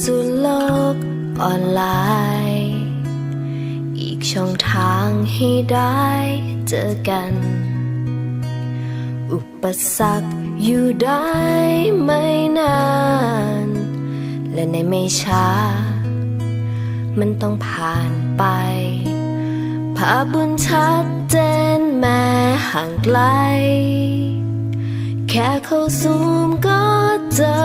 สู่โลกออนไลน์ อีกช่องทางให้ได้เจอกัน อุปสรรคอยู่ได้ไม่นาน และในไม่ช้า มันต้องผ่านไปภาพบุญชัดเจนแม้ห่างไกล แค่เข้าซูมก็เจอ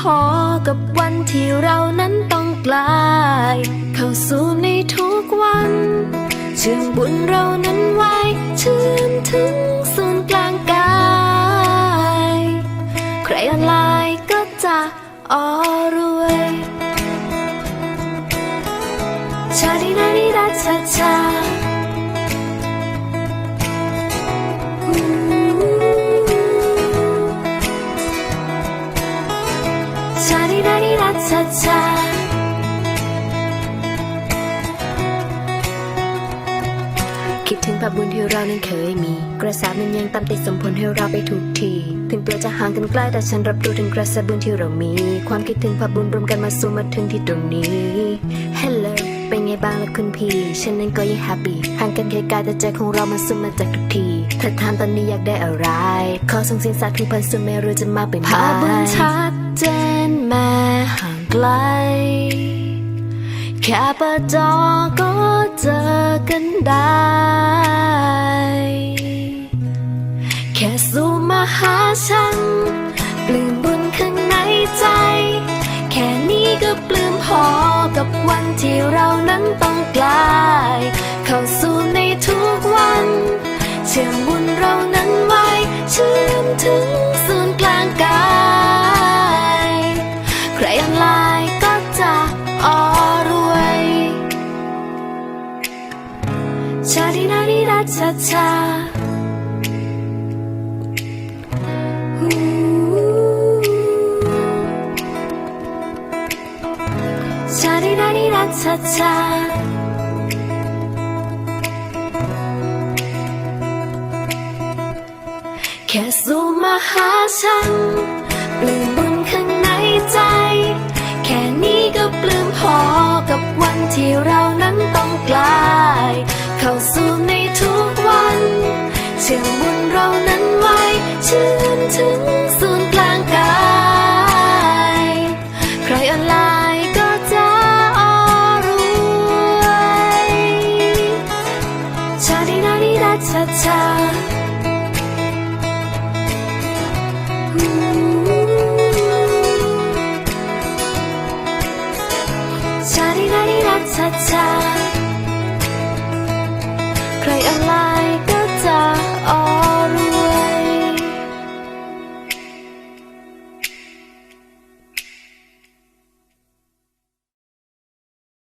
พอกับวันที่เรานั้นต้องกลาย เข้าสู่ในทุกวันเชื่อมบุญเรานั้นไว้เชื่อมถึงศูนย์กลางกาย ใครออนไลน์ก็จะออรวย ชาดินาดิดาชาชา ชาดินาดิดาชาชาคิดถึงภาพบุญที่เรานั้นเคยมี กระแสมันยังตามติดสมผลให้เราไปทุกที ถึงตัวจะห่างกันไกลแต่ฉันรับรู้ถึงกระแสบุญที่เรามี ความคิดถึงภาพบุญรวมกันมาสู่มาถึงที่ตรงนี้ Hello เป็นไงบ้างล่ะคุณพี่ ฉันนั้นก็ยังแฮปปี้ห่างกันแค่กายแต่ใจของเรามันสุดมาจากทุกทีถ้าถามตอนนี้อยากได้อะไร ขอส่งเสียงสาธุพันสุดไม่รู้จะมาเป็นภาพบุญชัด เจนแม้ห่างไกล แค่เปิดจอก็เจอกันได้ แค่ซูมมาหาฉัน ปลื้มบุญข้างในใจ แค่นี้ก็ปลื้มพอกับวันที่เรานั้นต้ ชาชาชาดินาดิดาชาชาแค่ซูมมาหาฉันปลื้มบุญข้างในใจ แค่นี้ก็ปลื้มพอกับวันที่เรานั้นต้องกลาย เข้าสู่ในทุก ชื่อมบุญเรานั้นไว้ชื่นถึงส่วนกลางกายใครออนไลน์ก็จะอรวยชาดีนาดีดาชาชาชาดีนาดีดาชาชาใครออนไลน์